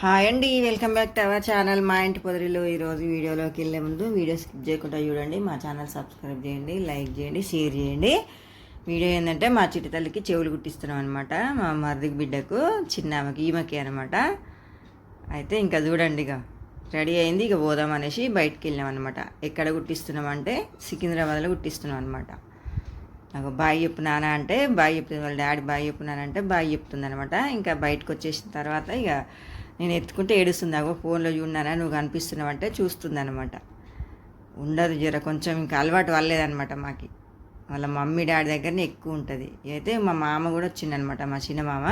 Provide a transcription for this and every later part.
Hi అండి welcome back to our channel. మా ఇంటి పొదరిలో ఈరోజు వీడియోలోకి వెళ్ళే ముందు వీడియో స్కిప్ చేయకుండా చూడండి. మా ఛానల్ సబ్స్క్రైబ్ చేయండి లైక్ చేయండి షేర్ చేయండి. వీడియో ఏంటంటే మా చిట్టి తల్లికి చెవులు కుట్టిస్తున్నాం అనమాట మా మరిది బిడ్డకు చిన్న ఆమెకి ఈమెకి అనమాట అయితే ఇంకా చూడండి ఇక. రెడీ అయింది ఇక పోదాం అనేసి బయటికి వెళ్ళాం అనమాట ఎక్కడ కుట్టిస్తున్నాం అంటే సికింద్రాబాద్లో కుట్టిస్తున్నాం అనమాట నాకు బాయ్ చెప్పు నాన్న అంటే బాయ్ చెప్తుంది. వాళ్ళ డాడీ బాయ్ చెప్పు నాన్న అంటే బాయ్ చెప్తుంది అనమాట ఇంకా బయటకు వచ్చేసిన తర్వాత ఇక నేను ఎత్తుకుంటే ఏడుస్తుంది. అగో ఫోన్లో చూడన్నారా నువ్వు కనిపిస్తున్నావు అంటే చూస్తుంది అనమాట ఉండదు జర కొంచెం ఇంకా అలవాటు వల్లేదనమాట మాకి. వాళ్ళ మమ్మీ డాడీ దగ్గరనే ఎక్కువ ఉంటుంది. అయితే మా మామ కూడా వచ్చిందనమాట మా చిన్న మామ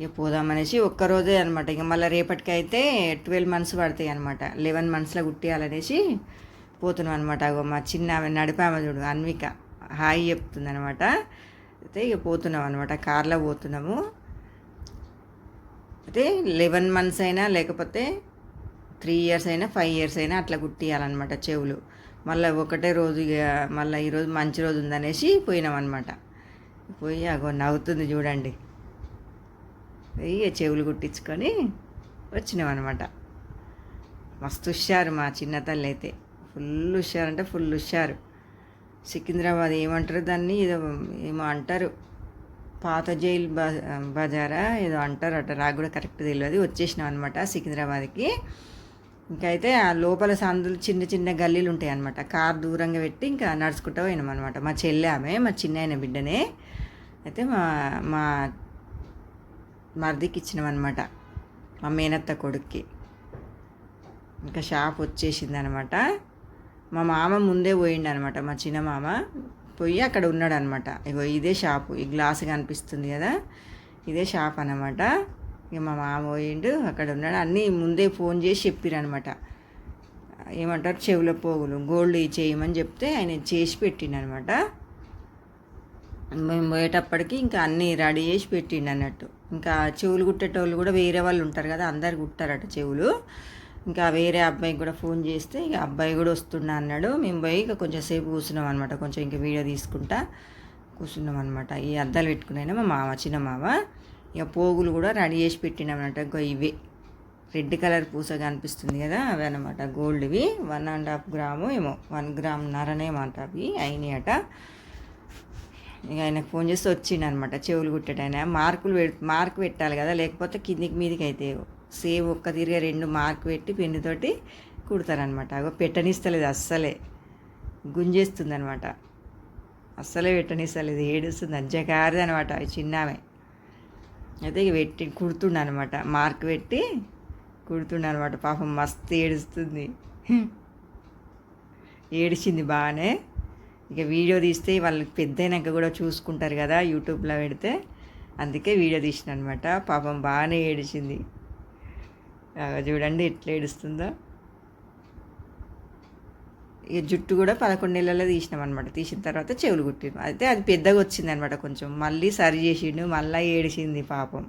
ఇక పోదామనేసి ఒక్కరోజే అనమాట ఇక మళ్ళీ రేపటికైతే ట్వెల్వ్ మంత్స్ పడతాయి అనమాట లెవెన్ మంత్స్లో కుట్టేయాలనేసి పోతున్నాం అనమాట అగో మా చిన్న ఆమె నడిపామ చూడు అన్విక. హాయి చెప్తుంది అనమాట అయితే ఇక పోతున్నాం అనమాట కార్లో పోతున్నాము. అయితే లెవెన్ మంత్స్ అయినా లేకపోతే త్రీ ఇయర్స్ అయినా ఫైవ్ ఇయర్స్ అయినా అట్లా కుట్టియాలన్నమాట చెవులు. మళ్ళీ ఒకటే రోజు ఇక మళ్ళీ ఈరోజు మంచి రోజు ఉందనేసి పోయినాం అనమాట పోయి అగో నవ్వుతుంది చూడండి. ఇక చెవులు కుట్టించుకొని వచ్చినాం అనమాట మస్తు హుషారు మా చిన్న తల్లి అయితే. ఫుల్ హుషారు అంటే ఫుల్ హుషారు. సికింద్రాబాద్ ఏమంటారు దాన్ని? ఏదో ఏమో అంటారు. పాత జైల్ బ బజారా ఏదో అంటారు అట నాకు కూడా కరెక్ట్ తెలియదు వచ్చేసినాం అనమాట సికింద్రాబాద్కి. ఇంకైతే అయితే ఆ లోపల సందులు చిన్న చిన్న గల్లీలు ఉంటాయి అనమాట కార్ దూరంగా పెట్టి ఇంకా నడుచుకుంటూ పోయినాం అనమాట మా చెల్లె ఆమె మా చిన్న ఆయన బిడ్డనే. అయితే మా మా మరిదికి ఇచ్చినాం అనమాట మా మేనత్త కొడుక్కి. ఇంకా షాప్ వచ్చేసింది అనమాట మా మామ ముందే పోయిండు అనమాట మా చిన్న మామ పోయి అక్కడ ఉన్నాడు అనమాట ఇగో ఇదే షాపు ఈ గ్లాస్ కనిపిస్తుంది కదా? ఇదే షాప్ అనమాట ఇక మా మామ పోయిండు అక్కడ ఉన్నాడు. అన్నీ ముందే ఫోన్ చేసి చెప్పిరనమాట ఏమంటారు? చెవుల పోగులు గోల్డ్ చేయమని చెప్తే ఆయన చేసి పెట్టిండనమాట. మేము పోయేటప్పటికి ఇంకా అన్నీ రెడీ చేసి పెట్టిండు అన్నట్టు ఇంకా చెవులు కుట్టేటోళ్ళు కూడా వేరే వాళ్ళు ఉంటారు కదా అందరు కుట్టారట చెవులు. ఇంకా వేరే అబ్బాయికి కూడా ఫోన్ చేస్తే ఇక అబ్బాయి కూడా వస్తున్నా అన్నాడు. మేము పోయి ఇక కొంచెం సేపు కూర్చున్నాం అనమాట కొంచెం ఇంకా వీడియో తీసుకుంటా కూర్చున్నాం అనమాట ఈ అద్దాలు పెట్టుకున్నాయినా మా మామ చిన్న మామ ఇక పోగులు కూడా రెడీ చేసి పెట్టినామన్నమాట ఇంకో ఇవే. రెడ్ కలర్ పూస కనిపిస్తుంది కదా అవి అనమాట గోల్డ్వి వన్ అండ్ హాఫ్ గ్రాము ఏమో. వన్ గ్రామ్ నరనేమంట అవి. అయినాయి అట. ఇక ఆయనకు ఫోన్ చేస్తే వచ్చిండనమాట చెవులు కుట్టేటైనా మార్కులు పె మార్క్ పెట్టాలి కదా లేకపోతే కిందికి మీదికి అయితే సేమ్ ఒక్క తిరిగే రెండు మార్క్ పెట్టి పెన్నుతోటి కుడతారనమాట. అగో పెట్టనిస్తలేదు అస్సలే. గుంజేస్తుంది అనమాట అస్సలే పెట్టనిస్తలేదు ఏడుస్తుంది. అంచకారిది అనమాట చిన్నామే. అయితే ఇక పెట్టి కుడుతుండ అనమాట మార్క్ పెట్టి కుడుతుండ అనమాట పాపం మస్తు ఏడుస్తుంది. ఏడిచింది బాగానే. ఇక వీడియో తీస్తే వాళ్ళకి పెద్దయినాక కూడా చూసుకుంటారు కదా యూట్యూబ్లో పెడితే. అందుకే వీడియో తీసిన అనమాట పాపం బాగానే ఏడిచింది. చూడండి ఎట్లా ఏడుస్తుందో. ఇక జుట్టు కూడా పదకొండు నెలల్లో తీసినాం అనమాట తీసిన తర్వాత చెవులు కుట్టినాం అయితే అది పెద్దగా వచ్చింది అనమాట కొంచెం. మళ్ళీ సరి చేసిండు మళ్ళీ ఏడిచింది పాపం.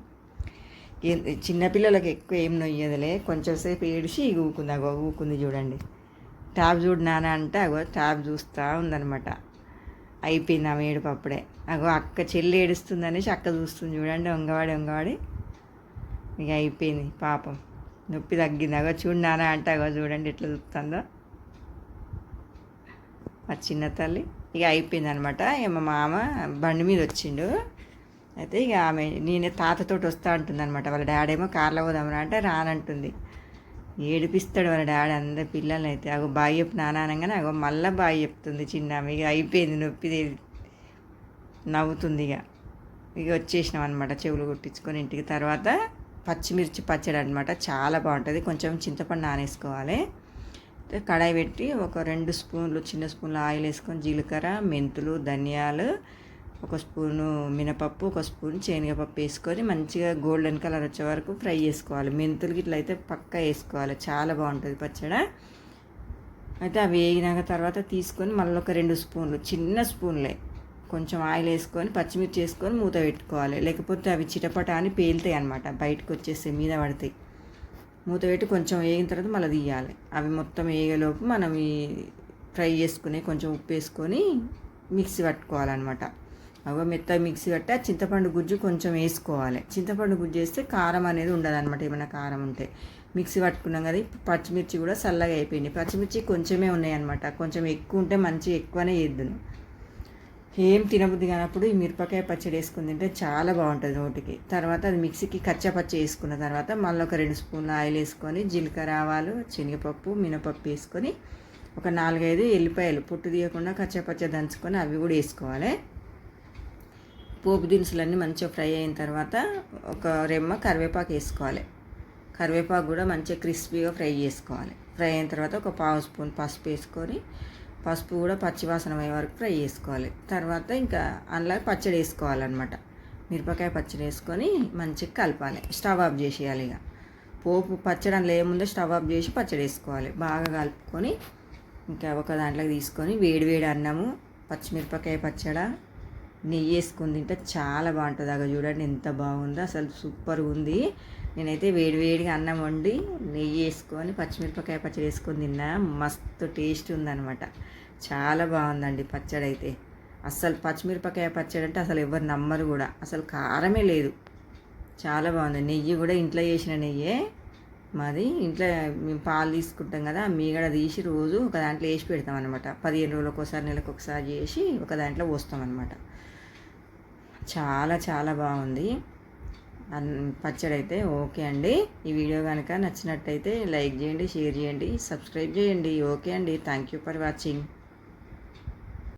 చిన్నపిల్లలకి ఎక్కువ ఏం నొయ్యదులే. కొంచెం సేపు ఏడిచి ఇక ఊకుంది. అగో ఊకుంది చూడండి. ట్యాబ్ చూడు నాన్న అంటే అగో ట్యాబ్ చూస్తూ ఉందనమాట అయిపోయింది ఆమె ఏడుపు అప్పుడే. అగో అక్క చెల్లి ఏడుస్తుంది అనేసి అక్క చూస్తుంది చూడండి. వంగవాడి వంగవాడి. ఇక అయిపోయింది పాపం. నొప్పి తగ్గింది అగో చూడు నాన్న అంటే అగో చూడండి ఎట్లా చూస్తుందో. మా చిన్న తల్లి ఇక అయిపోయింది అనమాట ఇక మా మామ బండి మీద వచ్చిండు. అయితే ఇక ఆమె నేనే తాతతోటి వస్తా అంటుంది అనమాట వాళ్ళ డాడీ ఏమో కార్లో పోదామరా అంటే రానంటుంది. ఏడిపిస్తాడు వాళ్ళ డాడీ అందరి పిల్లల్ని అయితే అగో బాయ్ చెప్పు నాన్న అగో మళ్ళీ బాయ్ చెప్తుంది చిన్న ఆమె. ఇక అయిపోయింది నొప్పి నవ్వుతుంది ఇక. ఇక వచ్చేసినాం అనమాట చెవులు కుట్టించుకొని ఇంటికి. తర్వాత పచ్చిమిర్చి పచ్చడి అనమాట చాలా బాగుంటుంది. కొంచెం చింతపండు నానేసుకోవాలి. కడాయి పెట్టి ఒక రెండు స్పూన్లు చిన్న స్పూన్లు ఆయిల్ వేసుకొని జీలకర్ర మెంతులు ధనియాలు ఒక స్పూను మినపప్పు ఒక స్పూన్ శనగపప్పు వేసుకొని మంచిగా గోల్డెన్ కలర్ వచ్చే వరకు ఫ్రై చేసుకోవాలి. మెంతులు ఇట్లా అయితే పక్కా వేసుకోవాలి. చాలా బాగుంటుంది పచ్చడ. అయితే అవి వేగినాక తర్వాత తీసుకొని మళ్ళీ ఒక రెండు స్పూన్లు చిన్న స్పూన్లే. కొంచెం ఆయిల్ వేసుకొని పచ్చిమిర్చి వేసుకొని మూత పెట్టుకోవాలి. లేకపోతే అవి చిటపట అని పేలుతాయి అనమాట బయటకు వచ్చేసి మీద పడతాయి. మూత పెట్టి కొంచెం వేగిన తర్వాత మళ్ళీ తీయాలి. అవి మొత్తం వేగేలోపు మనం ఈ ఫ్రై చేసుకుని కొంచెం ఉప్పు వేసుకొని మిక్సీ పట్టుకోవాలన్నమాట. అవి మెత్త మిక్సీ పట్టి ఆ చింతపండు గుజ్జు కొంచెం వేసుకోవాలి. చింతపండు గుజ్జు వేస్తే కారం అనేది ఉండదు అనమాట ఏమైనా కారం ఉంటే. మిక్సీ పట్టుకున్నాం కదా పచ్చిమిర్చి కూడా చల్లగా అయిపోయింది. పచ్చిమిర్చి కొంచెమే ఉన్నాయన్నమాట. కొంచెం ఎక్కువ ఉంటే మంచి ఎక్కువనే వేద్దును ఏం తినబుద్ది కానప్పుడు ఈ మిరపకాయ పచ్చడి వేసుకుని తింటే చాలా బాగుంటుంది నోటికి. తర్వాత అది మిక్సీకి కచ్చపచ్చ వేసుకున్న తర్వాత మళ్ళీ ఒక రెండు స్పూన్లు ఆయిల్ వేసుకొని జీలకర్ర ఆవాలు శనగపప్పు మినపప్పు వేసుకొని ఒక నాలుగైదు ఎల్లిపాయలు పొట్టు తీయకుండా కచ్చపచ్చ దంచుకొని అవి కూడా వేసుకోవాలి. పోపు దినుసులన్నీ మంచిగా ఫ్రై అయిన తర్వాత ఒక రెమ్మ కరివేపాకు వేసుకోవాలి. కరివేపాకు కూడా మంచిగా క్రిస్పీగా ఫ్రై చేసుకోవాలి. ఫ్రై అయిన తర్వాత ఒక పావు స్పూన్ పసుపు వేసుకొని పసుపు కూడా పచ్చివాసన అయ్యే వరకు ఫ్రై చేసుకోవాలి. తర్వాత ఇంకా అందులో పచ్చడి వేసుకోవాలన్నమాట. మిరపకాయ పచ్చడి వేసుకొని మంచిగా కలపాలి. స్టవ్ ఆఫ్ చేసేయాలి ఇక. పోపు పచ్చడి అందులో ఏముందో స్టవ్ ఆఫ్ చేసి పచ్చడి వేసుకోవాలి. బాగా కలుపుకొని ఇంకా ఒక దాంట్లోకి తీసుకొని వేడి వేడి అన్నము పచ్చిమిరపకాయ పచ్చడి నెయ్యి వేసుకుని తింటే చాలా బాగుంటుంది. అక్కడ చూడండి ఎంత బాగుందో. అసలు సూపర్గా ఉంది. నేనైతే వేడి వేడిగా అన్నం వండి నెయ్యి వేసుకొని పచ్చిమిరపకాయ పచ్చడి వేసుకొని తిన్నా. మస్తు టేస్ట్ ఉందనమాట చాలా బాగుందండి పచ్చడి అయితే అస్సలు పచ్చిమిరపకాయ పచ్చడి అంటే అసలు ఎవరు నమ్మరు కూడా. అసలు కారమే లేదు. చాలా బాగుంది. నెయ్యి కూడా ఇంట్లో చేసిన నెయ్యే. మాది ఇంట్లో మేము పాలు తీసుకుంటాం కదా మీ మీగడ తీసి రోజు ఒక దాంట్లో వేసి పెడతాం అనమాట పదిహేను రోజులకు ఒకసారి నెలకు ఒకసారి చేసి ఒక దాంట్లో పోస్తాం అనమాట చాలా చాలా బాగుంది. అన్- పచ్చడి అయితే ఓకే అండి. ఈ వీడియో కనుక నచ్చినట్టయితే లైక్ చేయండి షేర్ చేయండి సబ్స్క్రైబ్ చేయండి. ఓకే అండి. Thank you for watching.